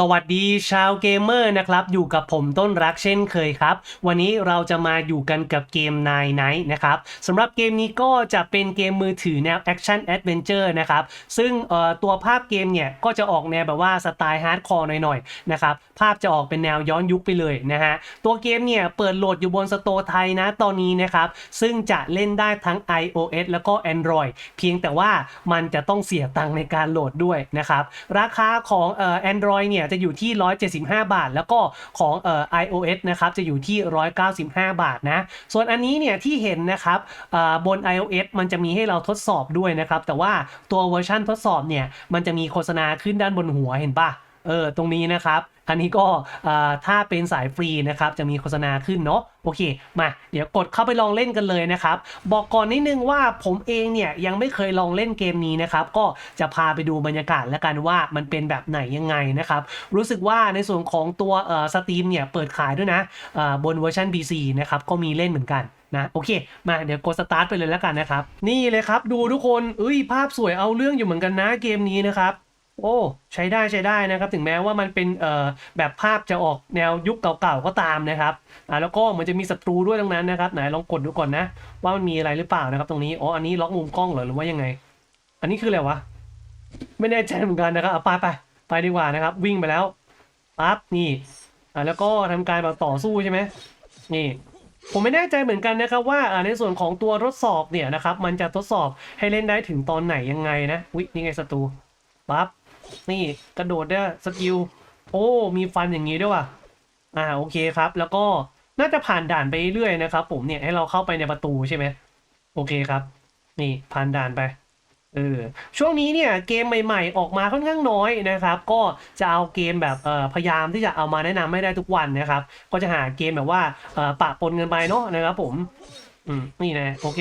สวัสดีชาวเกมเมอร์นะครับ อยู่กับผมต้นรักเช่นเคยครับ วันนี้เราจะมาอยู่กันกับเกม Nine Night นะครับสำหรับเกมนี้ก็จะเป็นเกมมือถือแนว Action Adventure นะครับ ซึ่งตัวภาพเกมเนี่ย ก็จะออกแนวแบบว่าสไตล์ฮาร์ดคอร์หน่อยๆนะครับ ภาพจะออกเป็นแนวย้อนยุคไปเลยนะฮะ ตัวเกมเนี่ย เปิดโหลดอยู่บนสโตร์ไทยนะตอนนี้นะครับ ซึ่งจะเล่นได้ทั้ง iOS แล้วก็ Android เพียงแต่ว่ามันจะต้องเสียตังค์ในการโหลดด้วยนะครับราคาของเอ่อ Android เนี่ยจะอยู่ที่ 175 บาท แล้วก็ของเอ่อ iOS นะครับจะอยู่ที่ 195 บาทนะส่วนอันนี้เนี่ยที่เห็นนะครับบน iOS มันจะมีให้เราทดสอบด้วยนะครับแต่ว่าตัวเวอร์ชันทดสอบเนี่ยมันจะมีโฆษณาขึ้นด้านบนหัวเห็นปะ เออตรงนี้นะครับ อันนี้ก็ถ้าเป็นสายฟรีนะครับจะมีโฆษณาขึ้นเนาะโอเคมาเดี๋ยวกดเข้าไปลองเล่นกันเลยนะครับ บอกก่อนนิดนึงว่าผมเองเนี่ยยังไม่เคยลองเล่นเกมนี้นะครับก็จะพาไปดูบรรยากาศแล้วกันว่ามันเป็นแบบไหนยังไงนะครับรู้สึกว่าในส่วนของตัวสตรีมเนี่ยเปิดขายด้วยนะบนเวอร์ชัน PC นะครับก็มีเล่นเหมือนกันนะโอเค มาเดี๋ยวกดสตาร์ทไปเลยแล้วกันนะครับ นี่เลยครับ ดูทุกคนเอ้ยภาพสวยเอาเรื่องอยู่เหมือนกันนะเกมนี้นะครับ โอ้ใช้ได้ใช้ได้นะครับ ถึงแม้ว่ามันเป็นเอ่อแบบภาพจะออกแนวยุคเก่าๆก็ตามนะครับอ่าแล้วก็มันจะมีศัตรูด้วยตรงนั้นนะครับไหนลองกดดูก่อนนะ ว่ามันมีอะไรหรือเปล่านะครับ ตรงนี้อ๋ออันนี้ล็อกมุมกล้องเหรอหรือว่ายังไง อันนี้คืออะไรวะไม่แน่ใจเหมือนกันนะครับเอาไปไปไปดีกว่านะครับ วิ่งไปแล้วปั๊บนี่อ่าแล้วก็ทำการแบบต่อสู้ใช่ไหมนี่ผมไม่แน่ใจเหมือนกันนะครับว่าอ่าในส่วนของตัวทดสอบเนี่ยนะครับมันจะทดสอบให้เล่นได้ถึงตอนไหนยังไงนะวินี่ไงศัตรูปั๊บ นี่กระโดดได้สกิล โอ้ มีฟันอย่างนี้ด้วยว่ะ อ่า โอเคครับ แล้วก็น่าจะผ่านด่านไปเรื่อยนะครับ ผมเนี่ยให้เราเข้าไปในประตูใช่ไหม โอเคครับ นี่ผ่านด่านไป เออ ช่วงนี้เนี่ยเกมใหม่ ๆ ออกมาค่อนข้างน้อยนะครับ ก็จะเอาเกมแบบเอ่อพยายามที่จะเอามาแนะนำไม่ได้ทุกวันนะครับ ก็จะหาเกมแบบว่าเอ่อปะปนกันไปเนาะนะครับ ผม อืม นี่นะ โอเค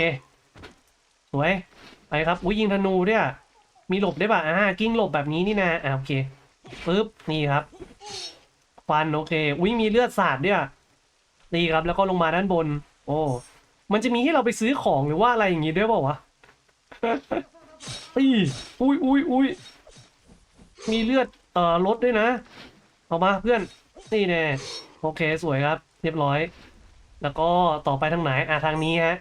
สวย ไปครับ อุ้ยยิงธนูด้วย มีหลบได้ป่ะอ่ากิ้งหลบแบบนี้นี่นะอ่าโอเคปึ๊บนี่ครับฟันโอเคอุ้ยมีเลือดสาดด้วยนี่ครับแล้วก็ลงมาด้านบน โอ้มันจะมีให้เราไปซื้อของหรือว่าอะไรอย่างงี้ด้วยเปล่าวะอุ้ยอุ้ยอุ้ยอุ้ยมีเลือดเอ่อลดด้วยนะเอามาเพื่อนนี่แน่โอเคสวยครับ เรียบร้อย แล้วก็ต่อไปทางไหนอะทางนี้ฮะ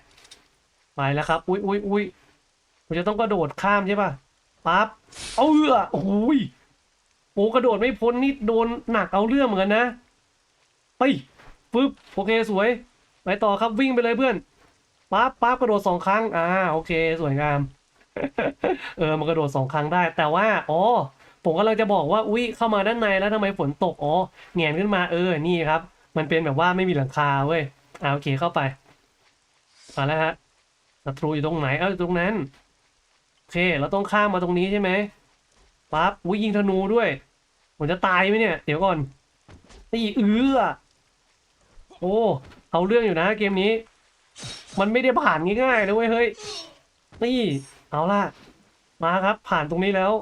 ไปแล้วครับ อุ้ยอุ้ยอุ้ยผมจะต้องกระโดดข้ามใช่ป่ะ ปั๊บเอาเอือโอ้ยโอ้กระโดดไม่พ้นนี่โดนหนักเอาเรื่องเหมือนกันนะไปปึ๊บโอเคสวย ไปต่อครับวิ่งไปเลยเพื่อนปั๊บปั๊บกระโดดสองครั้งอ่าโอเคสวยงาม เออมันกระโดดสองครั้งได้ แต่ว่าอ๋อผมกำลังจะบอกว่าอุ้ยเข้ามาด้านในแล้วทำไมฝนตกอ๋อแหงนขึ้นมาเออนี่ครับ มันเป็นแบบว่าไม่มีหลังคาเว้ยอ่าโอเคเข้าไปมาแล้วฮะศัตรูอยู่ตรงไหนเออตรงนั้น โอเค เราต้องข้ามมาตรงนี้ใช่ไหมปั๊บอุ้ยยิงธนูด้วยผมจะตายไหมเนี่ย เดี๋ยวก่อนนี่เอื้อโอ้เอาเรื่องอยู่นะเกมนี้ มันไม่ได้ผ่านง่ายๆนะเว้ยเฮ้ยนี่เอาล่ะ มาครับ ผ่านตรงนี้แล้ว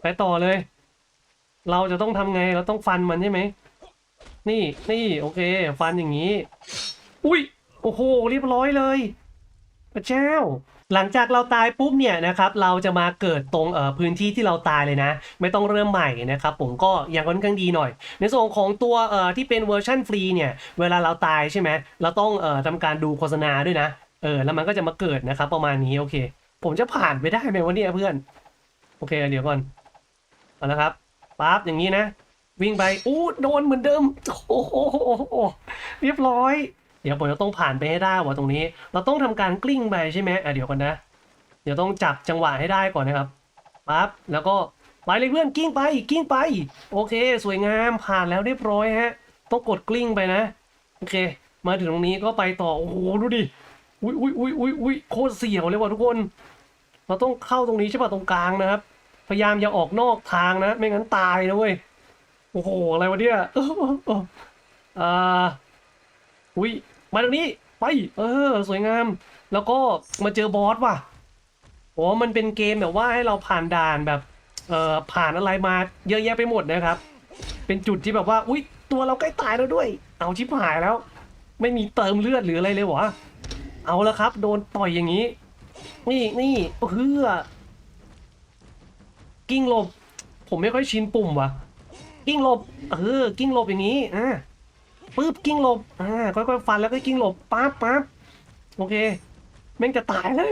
ไปต่อเลย เราจะต้องทำไงเราต้องฟันมันใช่ไหมนี่นี่โอเค ฟันอย่างนี้ อุ้ยโอ้โหเรียบร้อยเลยพระเจ้า หลังจากเราตายปุ๊บเนี่ยนะครับเราจะมาเกิดตรงเอ่อพื้นที่ที่เราตายเลยนะ ไม่ต้องเริ่มใหม่นะครับผมก็ยังค่อนข้างดีหน่อย ในส่วนของตัวเอ่อที่เป็นเวอร์ชันฟรีเนี่ยเวลาเราตายใช่ไหมเราต้องเอ่อทำการดูโฆษณาด้วยนะเออแล้วมันก็จะมาเกิดนะครับประมาณนี้โอเค ผมจะผ่านไปได้ไหมวะเนี่ยเพื่อน โอเคเดี๋ยวก่อนเอาละครับปั๊บอย่างนี้นะ วิ่งไปอู้โดนเหมือนเดิมโอ้โหเรียบร้อย ดี๋ยวผมจะต้องผ่านไปให้ได้ว่ะตรงนี้ เราต้องทำการกลิ้งไปใช่ไหมอะเดี๋ยวก่อนนะ เดี๋ยวต้องจับจังหวะให้ได้ก่อนนะครับปั๊บแล้วก็ไปเลยเพื่อนกิ้งไปกิ้งไป โอเค สวยงามผ่านแล้วเรียบร้อยฮะต้องกดกลิ้งไปนะโอเค มาถึงตรงนี้ก็ไปต่อโอ้โหดูดิอุ้ยอุ้ยอุ้ยอุ้ยอุ้ยโคตรเสียวเลยว่ะทุกคน เราต้องเข้าตรงนี้ใช่ป่ะตรงกลางนะครับ พยายามอย่าออกนอกทางนะ ไม่งั้นตายนะเว้ยโอ้โหอะไรวะเนี่ยอ่าอุ้ย มาตรงนี้ไปเออ สวยงาม แล้วก็มาเจอบอสว่ะโอ้มันเป็นเกมแบบว่าให้เราผ่านด่านแบบเอ่อผ่านอะไรมาเยอะแยะไปหมดนะครับ เป็นจุดที่แบบว่า อุ้ยตัวเราใกล้ตายแล้วด้วย เอาชิบหายแล้ว ไม่มีเติมเลือดหรืออะไรเลยวะเอาละครับ โดนต่อยอย่างนี้ นี่นี่เพื่อกิ้งลบ ผมไม่ค่อยชินปุ่มว่ะ กิ้งลบเออกิ้งลบอย่างนี้อ่า ปึ๊บกิ้งหลบอ่าค่อยๆฟันแล้วก็กิ้งหลบปั๊บปั๊บโอเคแม่งจะตายแล้ว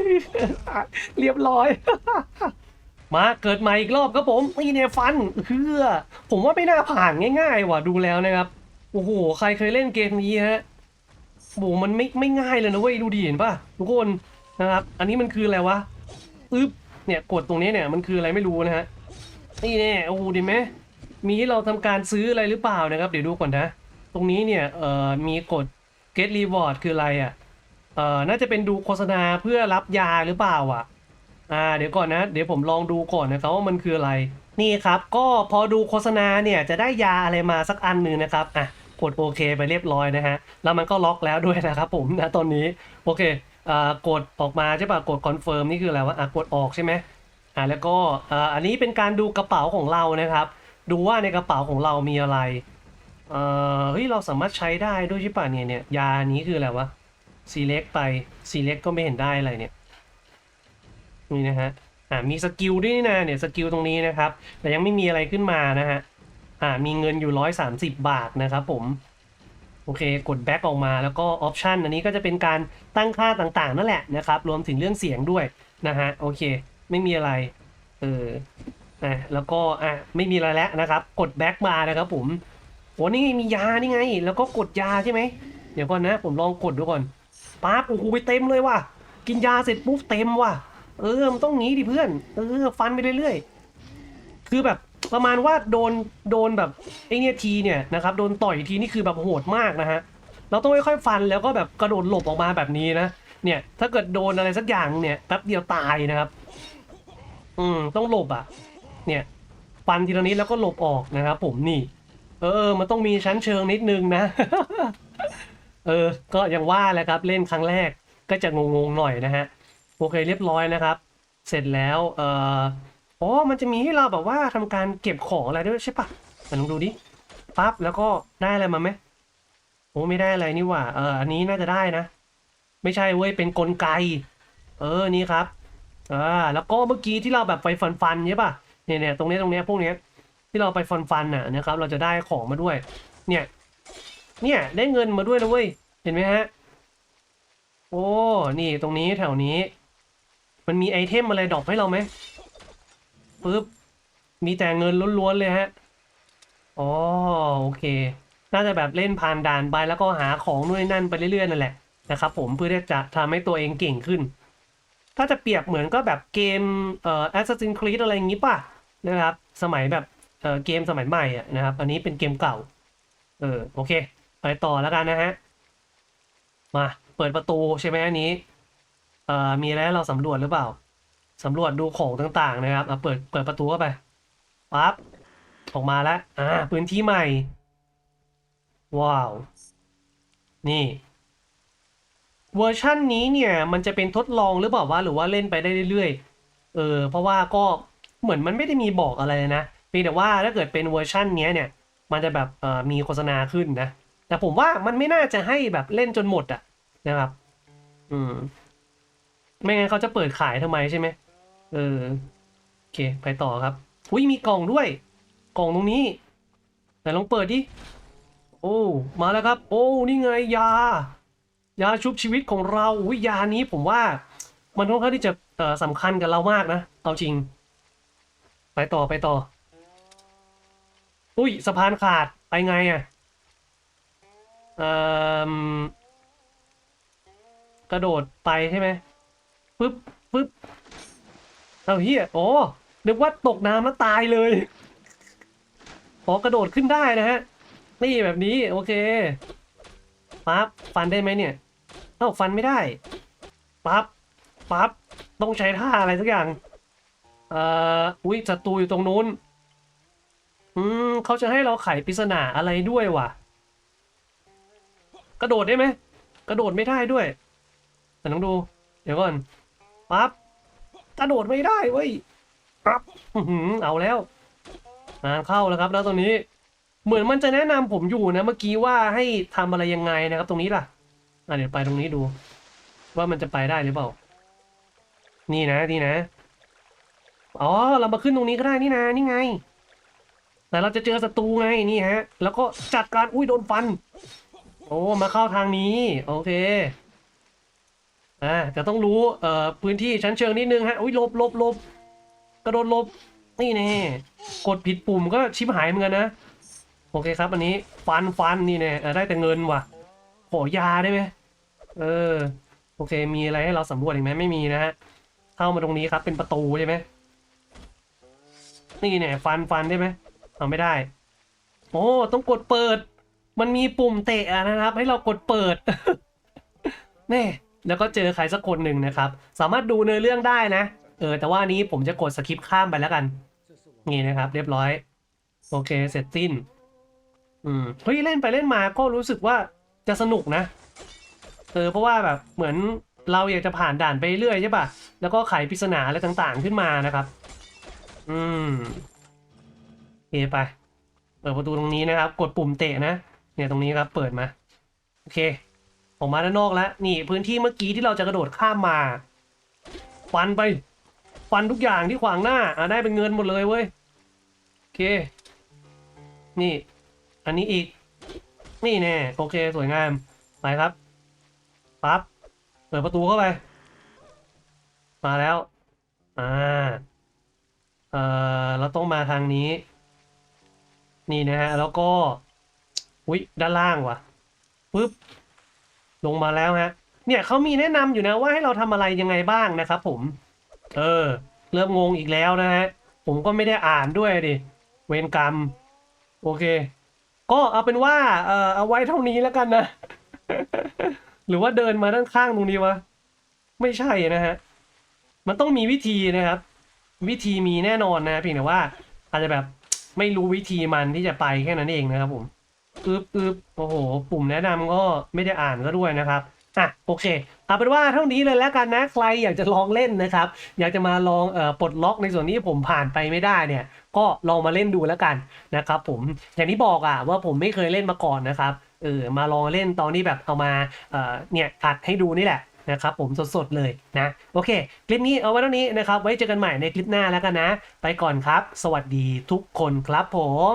เรียบร้อย มาเกิดใหม่อีกรอบครับผมนี่เนี่ยฟันเฮือผมว่าไม่น่าผ่านง่ายๆว่ะดูแล้วนะครับโอ้โหใครเคยเล่นเกมนี้ฮะโอ้โหมันไม่ไม่ง่ายเลยนะเว้ยดูดิเห็นป่ะทุกคนนะครับ อันนี้มันคืออะไรวะอึ๊บเนี่ยกดตรงนี้เนี่ยมันคืออะไรไม่รู้นะฮะนี่แน่โอ้โหดีไหมมีให้เราทำการซื้ออะไรหรือเปล่านะครับ เดี๋ยวดูก่อนนะ ตรงนี้เนี่ยเอ่อมีกด get reward คืออะไรอะเอ่อน่าจะเป็นดูโฆษณาเพื่อรับยาหรือเปล่าอะอ่าเดี๋ยวก่อนนะ เดี๋ยวผมลองดูก่อนนะครับว่ามันคืออะไร นี่ครับ ก็พอดูโฆษณาเนี่ยจะได้ยาอะไรมาสักอันหนึ่งนะครับอะกดโอเคไปเรียบร้อยนะฮะแล้วมันก็ล็อกแล้วด้วยนะครับผมนะตอนนี้โอเคอ่ากดออกมาใช่ปะกดคอนเฟิร์มนี่คืออะไรวะอะกดออกใช่ไหมอ่าแล้วก็อ่าอันนี้เป็นการดูกระเป๋าของเรานะครับ ดูว่าในกระเป๋าของเรามีอะไร เออเฮ้ยเราสามารถใช้ได้ด้วยใช่ป่ะเนี่ยเนี่ยยานี้คืออะไรวะ select ไป select ก็ไม่เห็นได้อะไรเนี่ยนี่นะฮะอ่ามีสกิลด้วยนะเนี่ยสกิลตรงนี้นะครับ แต่ยังไม่มีอะไรขึ้นมานะฮะอ่ามีเงินอยู่ร้อยสามสิบบาทนะครับผมโอเค กด back ออกมาแล้วก็ออปชันอันนี้ก็จะเป็นการตั้งค่าต่างๆ นั่นแหละนะครับ รวมถึงเรื่องเสียงด้วยนะฮะโอเค ไม่มีอะไรเอออะแล้วก็อะไม่มีอะไรแล้วนะครับ กด back มานะครับผม โอ้นี่ไงมียานี่ไง แล้วก็กดยาใช่ไหมเดี๋ยวก่อนนะ ผมลองกดดูก่อนปั๊บโอ้โหไปเต็มเลยว่ะ กินยาเสร็จปุ๊บเต็มว่ะ เออมันต้องงี้ดิเพื่อน เออฟันไปเรื่อยๆ คือแบบประมาณว่าโดนโดนแบบไอเนี่ยทีเนี่ยนะครับโดนต่อยทีนี่คือแบบโหดมากนะฮะ เราต้องค่อยๆฟันแล้วก็แบบกระโดดหลบออกมาแบบนี้นะเนี่ยถ้าเกิดโดนอะไรสักอย่างเนี่ยแป๊บเดียวตายนะครับ อืมต้องหลบอะ เนี่ยฟันทีละนิดแล้วก็หลบออกนะครับผมนี่ เออ มันต้องมีชั้นเชิงนิดนึงนะ เออ ก็ยังว่าแหละครับ เล่นครั้งแรกก็จะงงๆหน่อยนะฮะ โอเคเรียบร้อยนะครับ เสร็จแล้ว เอออ๋อ มันจะมีให้เราแบบว่าทำการเก็บของอะไรด้วยใช่ปะมาลองดูดิ ปั๊บ แล้วก็ได้อะไรมาไหมโอ้ไม่ได้อะไรนี่หว่า เออ อันนี้น่าจะได้นะ ไม่ใช่เว้ย เป็นกลไก เออ นี่ครับ อ่า แล้วก็เมื่อกี้ที่เราแบบไปฟันฟันๆใช่ปะเนี่ยเนี่ยตรงนี้ตรงนี้พวกเนี้ย ที่เราไปฟันฟันน่ะนะครับ เราจะได้ของมาด้วย เนี่ย เนี่ยได้เงินมาด้วยนะเว้ยเห็นไหมฮะ โอ้ นี่ตรงนี้แถวนี้ มันมีไอเทมอะไรดอปให้เราไหมปึ๊บ มีแต่เงินล้วนๆเลยฮะ อ๋อโอเค น่าจะแบบเล่นผ่านด่านไปแล้วก็หาของนู่นนนั่นไปเรื่อยๆนั่นแหละนะครับผมเพื่อที่จะทำให้ตัวเองเก่งขึ้น ถ้าจะเปรียบเหมือนก็แบบเกมเอ่อ Assassin's Creed อะไรอย่างงี้ป่ะนะครับ สมัยแบบ เออเกมสมัยใหม่อะนะครับ อันนี้เป็นเกมเก่า เออโอเค ไปต่อแล้วกันนะฮะ มาเปิดประตูใช่ไหมอันนี้ เอ่อมีอะไรเราสำรวจหรือเปล่าสำรวจดูของต่างๆนะครับเอาเปิดเปิดประตูเข้าไปปั๊บออกมาแล้วอ่าพื้นที่ใหม่ ว้าว นี่ เวอร์ชั่นนี้เนี่ย มันจะเป็นทดลองหรือเปล่าวะหรือว่าเล่นไปได้เรื่อยๆเออเพราะว่าก็เหมือนมันไม่ได้มีบอกอะไรนะ พียงแต่ว่าถ้าเกิดเป็นเวอร์ชันนี้เนี่ย มันจะแบบมีโฆษณาขึ้นนะ แต่ผมว่ามันไม่น่าจะให้แบบเล่นจนหมดอะนะครับ อืม ไม่งั้นเขาจะเปิดขายทำไมใช่ไหมเออโอเค ไปต่อครับอุ้ยมีกล่องด้วย กล่องตรงนี้ไหนลองเปิดดิโอ้มาแล้วครับ โอ้นี่ไงยา ยาชุบชีวิตของเราอุ้ยยานี้ผมว่า มันค่อนข้างที่จะสำคัญกับเรามากนะเอาจริง ไปต่อไปต่อ อุ้ยสะพานขาดไปไงอะ่ะเอ่มกระโดดไปใช่ไหมปึ๊บปึ๊บเอาเฮียโอ้นึกว่าตกน้ำแล้วตายเลยพอกระโดดขึ้นได้นะฮะ นี่แบบนี้โอเคปั๊บฟันได้ไหมเนี่ยเอ้าฟันไม่ได้ปั๊บปั๊บต้องใช้ท่าอะไรสักอย่าง เอ่อ อุ้ยศัตรูอยู่ตรงนู้น อืมเขาจะให้เราไขปริศนาอะไรด้วยวะกระโดดได้ไหมกระโดดไม่ได้ด้วย แต่ต้องดู เดี๋ยวก่อนปั๊บกระโดดไม่ได้เว้ยปั๊บเอาแล้วงานเข้าแล้วครับ แล้วตรงนี้ เหมือนมันจะแนะนำผมอยู่นะ เมื่อกี้ว่าให้ทำอะไรยังไงนะครับ ตรงนี้ล่ะอะเดี๋ยวไปตรงนี้ดู ว่ามันจะไปได้หรือเปล่า นี่นะนี่นะอ๋อเรามาขึ้นตรงนี้ก็ได้นี่นะนี่ไง แต่เราจะเจอศัตรูไงนี่ฮะ แล้วก็จัดการอุ้ยโดนฟัน โอ้มาเข้าทางนี้ โอเคอ่าแต่ต้องรู้เอ่อพื้นที่ชั้นเชิงนิดนึงฮะอุ้ยลบลบลบกระโดดลบนี่แน่กดผิดปุ่มก็ชิบหายเหมือนกันนะโอเคครับ อันนี้ฟันฟันนี่แน่อะได้แต่เงินว่ะขอยาได้ไหมเออโอเค มีอะไรให้เราสำรวจอีกไหมไม่มีนะฮะเข้ามาตรงนี้ครับเป็นประตูใช่ไหมนี่เน่ฟันฟันได้ไหม เอาไม่ได้ โอ้ต้องกดเปิด มันมีปุ่มเตะนะครับ ให้เรากดเปิดแน่แล้วก็เจอใครสักคนหนึ่งนะครับ สามารถดูเนื้อเรื่องได้นะ เออ แต่ว่านี้ผมจะกดสคิปข้ามไปแล้วกัน นี่นะครับ เรียบร้อย โอเค เสร็จสิ้น อืม เฮ้ย เล่นไปเล่นมาก็รู้สึกว่าจะสนุกนะ เออ เพราะว่าแบบเหมือนเราอยากจะผ่านด่านไปเรื่อยใช่ป่ะ แล้วก็ไขปริศนาอะไรต่างๆขึ้นมานะครับ อืม เคไป เปิดประตูตรงนี้นะครับ กดปุ่มเตะนะ เนี่ยตรงนี้ครับ เปิดมา โอเค ออกมาด้านนอกแล้ว นี่พื้นที่เมื่อกี้ที่เราจะกระโดดข้ามมา ฟันไป ฟันทุกอย่างที่ขวางหน้า อะได้เป็นเงินหมดเลยเว้ย โอเค นี่ อันนี้อีก นี่แน่ โอเค สวยงาม ไปครับ ปั๊บ เปิดประตูเข้าไป มาแล้ว อ่า เอ่อ เราต้องมาทางนี้ นี่นะฮะ แล้วก็อุ๊ยด้านล่างว่ะปึ๊บลงมาแล้วฮะ เนี่ยเขามีแนะนำอยู่นะว่าให้เราทำอะไรยังไงบ้างนะครับผม เออ เริ่มงงอีกแล้วนะฮะ ผมก็ไม่ได้อ่านด้วยดิ เวรกรรม โอเค ก็เอาเป็นว่า เอ่อเอาไว้เท่านี้แล้วกันนะ หรือว่าเดินมาด้านข้างตรงนี้วะ ไม่ใช่นะฮะ มันต้องมีวิธีนะครับ วิธีมีแน่นอนนะเพียงแต่ว่าอาจจะแบบ ไม่รู้วิธีมันที่จะไปแค่นั้นเองนะครับผมอึบอึบโอ้โห ปุ่มแนะนำก็ไม่ได้อ่านก็ด้วยนะครับอะโอเคเอาเป็นว่าเท่านี้เลยแล้วกันนะใครอยากจะลองเล่นนะครับ อยากจะมาลองเอ่อปลดล็อกในส่วนที่ผมผ่านไปไม่ได้เนี่ย ก็ลองมาเล่นดูแล้วกันนะครับผมอย่างที่บอกอะว่าผมไม่เคยเล่นมาก่อนนะครับเออมาลองเล่นตอนที่แบบเอามาเอ่อเนี่ยอัดให้ดูนี่แหละ นะครับผมสดๆเลยนะโอเค คลิปนี้เอาไว้เท่านี้นะครับ ไว้เจอกันใหม่ในคลิปหน้าแล้วกันนะ ไปก่อนครับ สวัสดีทุกคนครับผม